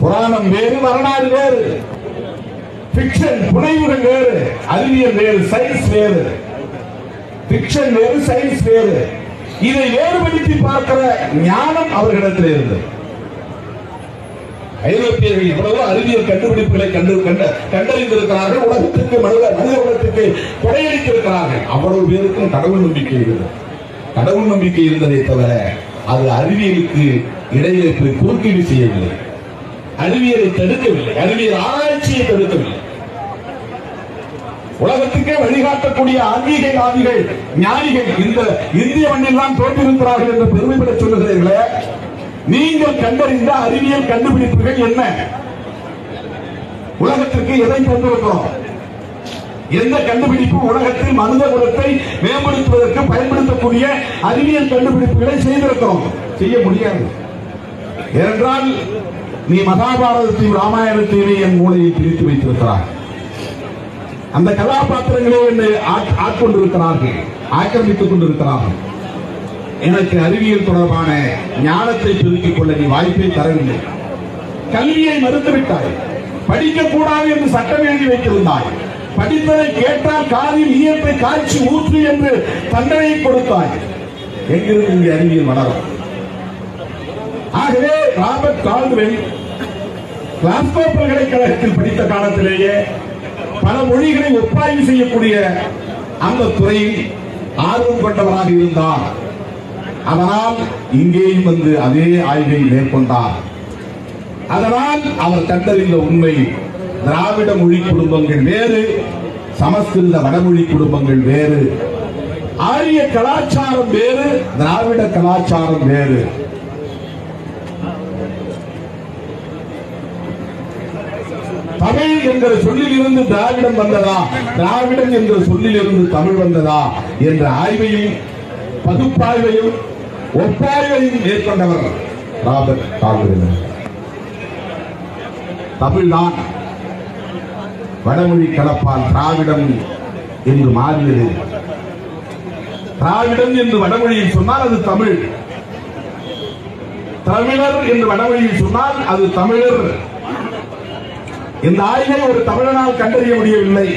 புராணம் வேறு வரலாறு வேறு. பிக்ஷன் புனைவுகள் வேறு அறிவியல் வேறு சயின்ஸ் வேறு. பிக்ஷன் வேறு சயின்ஸ் வேறு. இதை வேறுபடுத்தி பார்க்கிற ஞானம் அவர்களிடத்தில் இருந்தது. ஐரோப்பியர்கள் இவ்வளவு அறிவியல் கண்டுபிடிப்புகளை கண்டு கண்ட கண்டறிந்திருக்கிறார்கள். உலகத்திற்கு மனித மனித உலகத்துக்கு கொடையளித்திருக்கிறார்கள். அவ்வளவு பேருக்கும் கடவுள் நம்பிக்கை இருந்தது. கடவுள் நம்பிக்கை இருந்ததை தவிர அது அறிவியலுக்கு இடையே குறுக்கீடு செய்யவில்லை. அறிவியலை தடுக்கவில்லை. அறிவியல் ஆராய்ச்சியை தடுக்கவில்லை. உலகத்துக்கே வழிகாட்டக்கூடிய ஆன்மீகவாதிகள் ஞானிகள் இந்த இந்திய மண்ணில் தான் என்று பெருமைப்பட சொல்லுகிறீர்களே நீங்கள் கண்டறிந்த அறிவியல் கண்டுபிடிப்புகள் என்ன? உலகத்திற்கு எதை கொண்டிருக்கிறோம் எந்த கண்டுபிடிப்பு உலகத்தில் மனித குலத்தை மேம்படுத்துவதற்கு பயன்படுத்தக்கூடிய அறிவியல் கண்டுபிடிப்புகளை செய்திருக்கிறோம். செய்ய முடியாது. ஏனென்றால் நீ மகாபாரதத்தையும் ராமாயணத்தையுமே என் மூலையை பிரித்து வைத்திருக்கிறார் அந்த கதாபாத்திரங்களே என்னை ஆட்கொண்டிருக்கிறார்கள் ஆக்கிரமித்துக் கொண்டிருக்கிறார்கள். எனக்கு அறிவியல் தொடர்பான ஞானத்தை பெருக்கிக் கொள்ள நீ வாய்ப்பை தரவில்லை. கல்வியை மறுத்துவிட்டாய். படிக்க கூடாது என்று சட்டம் எழுதி வைத்திருந்தாய். படித்ததை கேட்டால் காதில் ஈயத்தை காய்ச்சி ஊற்று என்று தண்டனை கொடுத்தாய். எங்கிருந்து இங்கே அறிவியல் வளரும்? ஆகவே ராபர்ட் கால்வெல் கிளாஸ்கோ பல்கலைக்கழகத்தில் படித்த காலத்திலேயே பல மொழிகளை ஒப்பாய்வு செய்யக்கூடிய அந்த துறையில் ஆர்வம் கொண்டவராக இருந்தார். அதனால் இங்கேயும் வந்து அதே ஆய்வை மேற்கொண்டார். அதனால் அவர் கண்டறிந்த உண்மை திராவிட மொழி குடும்பங்கள் வேறு சமஸ்கிருத வடமொழி குடும்பங்கள் வேறு ஆரிய கலாச்சாரம் வேறு திராவிட கலாச்சாரம் வேறு. தமிழ் என்கிற சொல்லில் இருந்து திராவிடம் வந்ததா? திராவிடம் என்கிற சொல்லில் இருந்து தமிழ் வந்ததா? என்ற ஆய்வையும் பகுப்பாய்வையும் ஒப்பாய்வையும் மேற்கொண்டவர் ராபர்ட் கால்வின் தமிழ்தான் வடமொழி கலப்பால் திராவிடம் என்று மாறியது. திராவிடம் என்று வடமொழியில் சொன்னால் அது தமிழ். தமிழர் என்று வடமொழியில் சொன்னால் அது தமிழர். இந்த ஆய்வை ஒரு தமிழனால் கண்டறிய முடியவில்லை.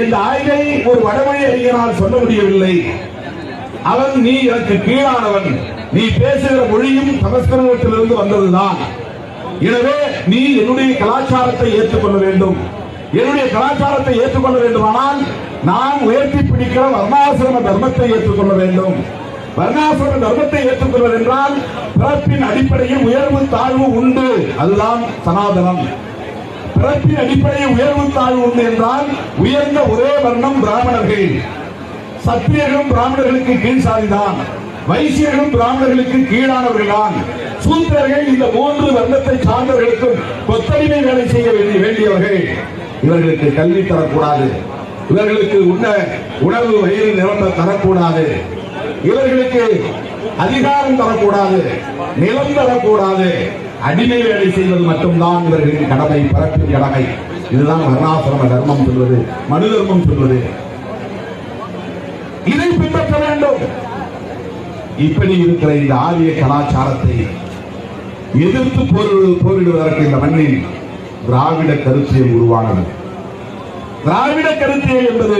இந்த ஆய்வை ஒரு வடமொழி அறிஞரால் சொல்ல முடியவில்லை. அவன் நீ எனக்கு கீழானவன். நீ பேசுகிற மொழியும் சமஸ்கிருதத்திலிருந்து வந்ததுதான். எனவே நீ என்னுடைய கலாச்சாரத்தை ஏற்றுக்கொள்ள வேண்டும். என்னுடைய கலாச்சாரத்தை ஏற்றுக்கொள்ள வேண்டுமானால் நான் உயர்த்தி பிடிக்கிற வர்ணாசிரம தர்மத்தை ஏற்றுக்கொள்ள வேண்டும். வர்ணாசிரம தர்மத்தை ஏற்றுக்கொள்வது என்றால் பிறப்பின் அடிப்படையில் உயர்வு தாழ்வு உண்டு. அதுதான் சனாதனம். பிறப்பின் அடிப்படையில் உயர்வு தாழ்வு உண்டு என்றால் உயர்ந்த ஒரே வர்ணம் பிராமணர்கள். சத்திரியர்களும் பிராமணர்களுக்கு கீழ் சாதிதான் வைசியர்களும் பிராமணர்களுக்கு கீழானவர்கள்தான். சூத்திரர்கள் இந்த மூன்று வர்ணத்தை சார்ந்தவர்களுக்கும் கொத்தடிமை வேலை செய்ய வேண்டிய வேண்டியவர்கள். இவர்களுக்கு கல்வி தரக்கூடாது. இவர்களுக்கு உண்ண உணவு வயிறு நிரம்ப தரக்கூடாது. இவர்களுக்கு அதிகாரம் தரக்கூடாது. நிலம் தரக்கூடாது. அடிமை வேலை செய்வது மட்டும்தான் இவர்களின் கடமை பிறப்பின் கடமை. இதுதான் வர்ணாசிரம தர்மம் சொல்வது மனு தர்மம் சொல்வது. இதை பின்பற்ற வேண்டும். இப்படி இருக்கிற இந்த ஆரிய கலாச்சாரத்தை எதிர்த்து போரிடுவதற்கு இந்த மண்ணில் திராவிட கருத்தியம் உருவானது. திராவிட கருத்தியல் என்பது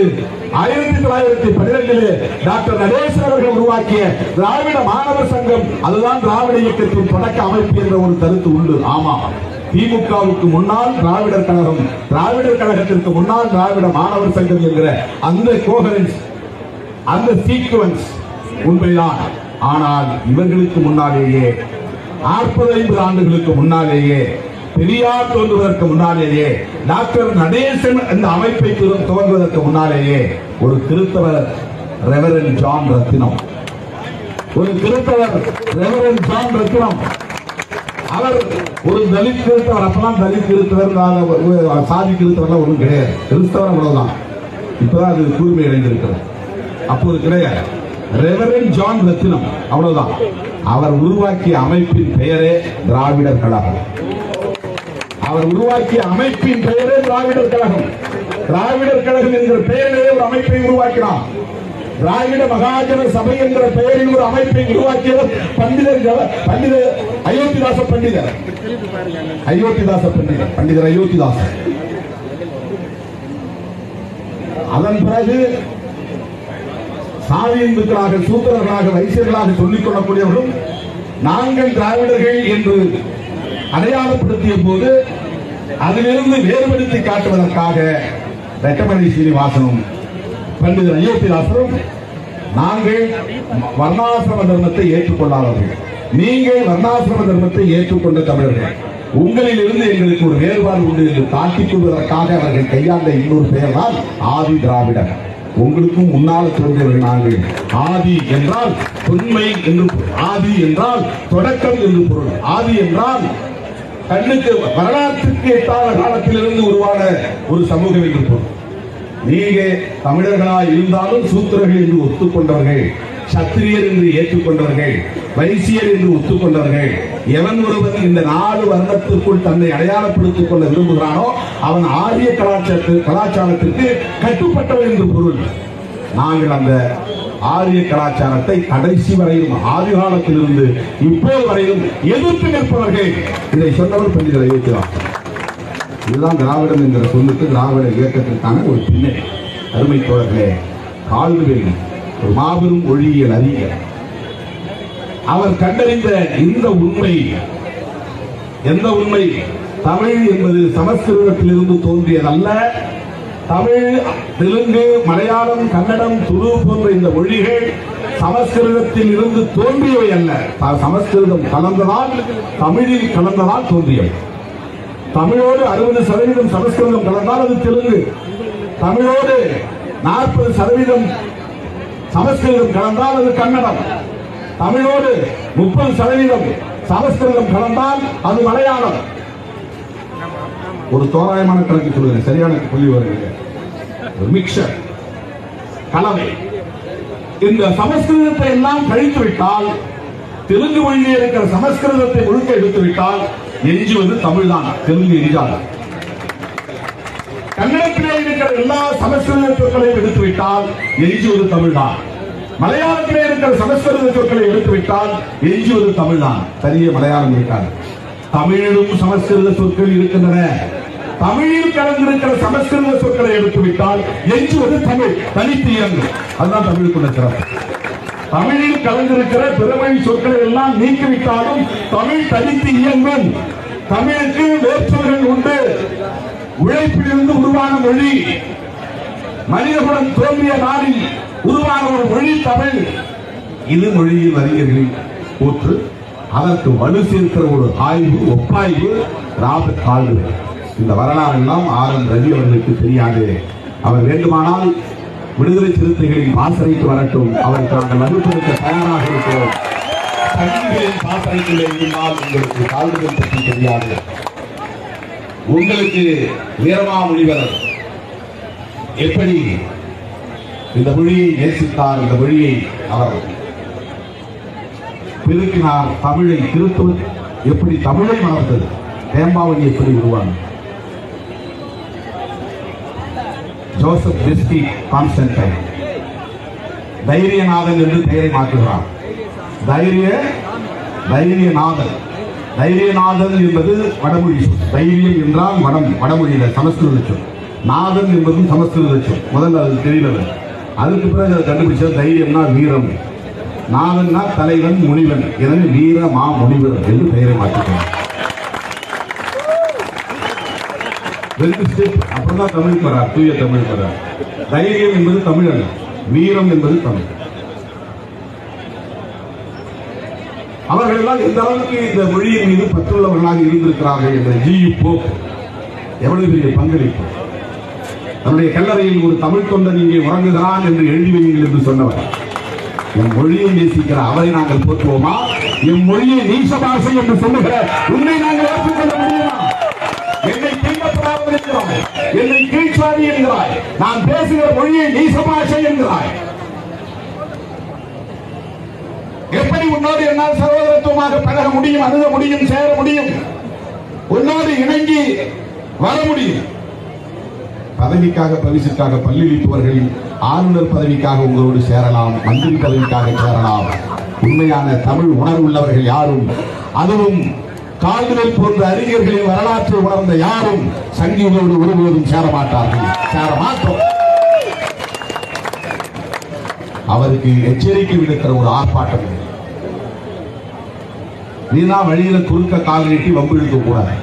ஆயிரத்தி தொள்ளாயிரத்தி பனிரெண்டிலே டாக்டர் நடேசன் அவர்கள் உருவாக்கிய திராவிட மாணவர் சங்கம். அதுதான் திராவிட இயக்கத்தின் தொடக்க அமைப்பு என்ற ஒரு கருத்து உண்டு. ஆமா திமுகவுக்கு முன்னால் திராவிடர் கழகம் திராவிடர் கழகத்திற்கு முன்னால் திராவிட மாணவர் சங்கம் என்கிற அந்த கோஹரன்ஸ் அந்த சீக்குவன்ஸ் உண்மைதான். ஆனால் இவர்களுக்கு முன்னாலேயே நாற்பது ஐம்பது ஆண்டுகளுக்கு முன்னாலேயே பெரியார் தோன்றுவதற்கு முன்னாலேயே டாக்டர் நடேசன் அந்த அமைப்பை தோன்றுவதற்கு துவங்குவதற்கு முன்னாலேயே ஒரு கிறிஸ்தவர் ரெவரன் ஜான் ரத்தினம். ஒரு கிறிஸ்தவர் ரெவரன் ஜான் ரத்தினம். அவர் ஒரு தலித் கிறிஸ்தவர் அப்பெல்லாம் தலித் கிறிஸ்தவர் ஒரு சாதி கிறிஸ்தவர்லாம் ஒன்றும் கிடையாது. கிறிஸ்தவர் அவ்வளவுதான். இப்பதான் அது தூய்மை அடைந்திருக்கிறது. அப்போது கிடையாது. ரெவரன் ஜான் ரத்தினம் அவ்வளவுதான். அவர் உருவாக்கிய அமைப்பின் பெயரே திராவிடர் கழகம் அவர் உருவாக்கிய அமைப்பின் பெயரே திராவிடர் கழகம். திராவிடர் கழகம் என்கிற பெயரிலே ஒரு அமைப்பை உருவாக்கினார். திராவிட மகாஜன சபை என்கிற பெயரில் ஒரு அமைப்பை உருவாக்கியவர் பண்டிதர் ஜவ- பண்டிதர் அயோத்திதாச பண்டிதர். அயோத்திதாச பண்டிதர் பண்டிதர் அயோத்திதாசர் அதன் பிறகு சாதி இந்துக்களாக சூத்திரர்களாக வைசியர்களாக சொல்லிக் கொள்ளக்கூடியவர்களும் நாங்கள் திராவிடர்கள் என்று அடையாளப்படுத்திய போது அதிலிருந்து வேறுபடுத்தி காட்டுவதற்காக ரெட்டமணி சீனிவாசனும் பண்டிதர் அயோத்திதாசரும் நாங்கள் வர்ணாசிரம தர்மத்தை ஏற்றுக்கொள்ளாதவர்கள். நீங்கள் வர்ணாசிரம தர்மத்தை ஏற்றுக்கொண்ட தமிழர்கள். உங்களில் இருந்து எங்களுக்கு ஒரு வேறுபாடு உண்டு என்று தாக்கிக் கொள்வதற்காக அவர்கள் கையாண்ட இன்னொரு பெயர் தான் ஆதி திராவிடர் உங்களுக்கும் முன்னால் தோன்றியவர்கள் நாங்கள் ஆதி என்றால் தொன்மை என்று ஆதி என்றால் தொடக்கம் என்று பொருள். ஆதி என்றால் கண்ணுக்கு வரலாற்றுக்கு எட்டாத காலத்திலிருந்து உருவான ஒரு சமூகம் என்று பொருள். நீங்க தமிழர்களாய் இருந்தாலும் சூத்திரர்கள் என்று ஒத்துக்கொண்டவர்கள் சத்திரியர் என்று ஏற்றுக்கொண்டவர்கள் வைசியர் என்று ஒத்துக்கொண்டவர்கள் எவன் ஒருவன் இந்த நாலு வருடத்திற்குள் தன்னை அடையாளப்படுத்திக் கொள்ள விரும்புகிறானோ அவன் ஆரிய கலாச்சாரத்திற்கு கலாச்சாரத்திற்கு கட்டுப்பட்டவன் என்று பொருள். நாங்கள் அந்த ஆரிய கலாச்சாரத்தை கடைசி வரையிலும் ஆதி காலத்திலிருந்து இப்போது வரையிலும் எதிர்த்து நிற்பவர்கள். இதை சொன்னவர் பண்டிதர் அயோத்தியா இதுதான் திராவிடம் என்கிற சொல்லுக்கு திராவிட இயக்கத்திற்கான ஒரு பின்னணி அருமை தோழர்களே கால்வெளி ஒரு மாபெரும் ஒழியியல் அறிஞர். அவர் கண்டறிந்த இந்த உண்மை எந்த உண்மை? தமிழ் என்பது சமஸ்கிருதத்திலிருந்து தோன்றியதல்ல. தமிழ் தெலுங்கு மலையாளம் கன்னடம் துரு போன்ற இந்த மொழிகள் சமஸ்கிருதத்தில் இருந்து தோன்றியவை அல்ல. சமஸ்கிருதம் கலந்ததால் தமிழில் கலந்ததால் தோன்றியவை. தமிழோடு அறுபது சதவீதம் சமஸ்கிருதம் கலந்தால் அது தெலுங்கு. தமிழோடு நாற்பது சதவீதம் சமஸ்கிருதம் கலந்தால் அது கன்னடம். தமிழோடு முப்பது சதவீதம் சமஸ்கிருதம் கலந்தால் அது மலையாளம். ஒரு தோராயமான கணக்கு சொல்லுங்க சரியான புள்ளி வருங்க ஒரு மிக்சர் கலவை. இந்த சமஸ்கிருதத்தை எல்லாம் கழித்து விட்டால் தெலுங்கு மொழியில் இருக்கிற சமஸ்கிருதத்தை முழுக்க எடுத்து விட்டால் எஞ்சுவது தமிழ்தான் தெலுங்கு எஞ்சாது. கன்னடத்திலே இருக்கிற எல்லா சமஸ்கிருத சொற்களையும் எடுத்து விட்டால் எஞ்சுவது தமிழ்தான். மலையாளத்திலே இருக்கிற சமஸ்கிருத சொற்களை எடுத்து விட்டால் எஞ்சுவது தமிழ்தான். தனியே மலையாளம் இருக்காது. தமிழிலும் சமஸ்கிருத சொற்கள் இருக்கின்றன. தமிழில் கலந்திருக்கிற சமஸ்கிருத சொற்களை எடுத்துவிட்டால் எஞ்சுவது தமிழ் தனித்து இயங்கும். அதுதான் தமிழுக்குள்ள சிறப்பு. தமிழில் கலந்திருக்கிற பிறமொழி சொற்களை எல்லாம் நீக்கிவிட்டாலும் தமிழ் தனித்து இயங்கும். தமிழுக்கு வேற்றுமைகள் உண்டு. உழைப்பிலிருந்து உருவான மொழி. மனிதகுலம் தோன்றிய நாளில் உருவான ஒரு மொழி தமிழ். இது மொழியில் அறிஞர்களின் கூற்று அதற்கு வலு சேர்க்கிற ஒரு ஆய்வு ஒப்பாய்வு ராபர்ட் கால்வே இந்த வரலாறு எல்லாம் ஆர் எம் ரவி அவர்களுக்கு தெரியாது. அவர் வேண்டுமானால் விடுதலை சிறுத்தைகளின் பாசறைக்கு வரட்டும். அவருக்கு அந்த வகுப்பெடுக்க தயாராக இருக்கிறோம். சங்கிகளின் பாசறைக்குள்ள இருந்தால் உங்களுக்கு கால்டுவை பற்றி தெரியாது. உங்களுக்கு வீரமா எப்படி இந்த மொழியை நேசித்தார்? இந்த மொழியை அவர் பெருக்கினார் தமிழை திருத்துவ எப்படி தமிழை வளர்த்தது தேம்பாவணி எப்படி உருவானது? ஜோசப் பிஸ்டி கான்ஸ்டன்டைன் தைரியநாதன் என்று பெயரை மாற்றுகிறார். தைரிய தைரியநாதன். தைரியநாதன் என்பது வடமொழி சொல். தைரியம் என்றால் வடம் வடமொழியில சமஸ்கிருத சொல். நாதன் என்பதும் சமஸ்கிருத சொல். முதல்ல அது தெரியல. அதுக்கு பிறகு அதை கண்டுபிடிச்சது தைரியம்னா வீரம். நாதன்னா தலைவன் முனிவன். எனவே வீர மா முனிவர் என்று பெயரை மாற்றிக்கிறார் ரெண்டு ஸ்டெப் தமிழ் வரார் தூய தமிழ் வரார். தைரியம் என்பது தமிழ் அல்ல வீரம் என்பது தமிழ். அவர்கள் எல்லாம் எந்த அளவுக்கு இந்த மொழியின் மீது பற்றுள்ளவர்களாக இருந்திருக்கிறார்கள் என்ற ஜி. போப் எவ்வளவு பெரிய பங்களிப்பு. நம்முடைய கல்லறையில் ஒரு தமிழ் தொண்டன் இங்கே உறங்குகிறான் என்று எழுதி வையுங்கள் என்று சொன்னவர். என் மொழியை நேசிக்கிற அவரை நாங்கள் போற்றுவோமா? என் மொழியை நீச பாஷை என்று சொல்லுகிற உண்மை நாங்கள் ஏற்றுக்கொள்ள முடியுமா? என்னை தீண்டப்படாமல் இருக்கிறாய் என்னை கீழ்ச்சாதி என்கிறாய். நான் பேசுகிற மொழியை நீச பாஷை என்கிறாய். எப்படி உன்னோடு என்னால் சகோதரத்துவமாக பழக முடியும் அணுக முடியும் சேர முடியும்? உன்னோடு இணங்கி வர முடியும். பதவிக்காக பரிசுக்காக பல்லிழிப்பவர்கள் ஆளுநர் பதவிக்காக உங்களோடு சேரலாம் மந்திரி பதவிக்காக சேரலாம். உண்மையான தமிழ் உணர்வுள்ளவர்கள் யாரும் அதுவும் கால்விரல் போன்ற அறிஞர்களின் வரலாற்றை உணர்ந்த யாரும் சங்கிகளோடு ஒருபோதும் சேர மாட்டார்கள் சேர அவருக்கு எச்சரிக்கை விடுக்கிற ஒரு ஆர்ப்பாட்டம் இது. வழியில குறுக்க கால் நீட்டி வம்பு இழுக்க கூடாது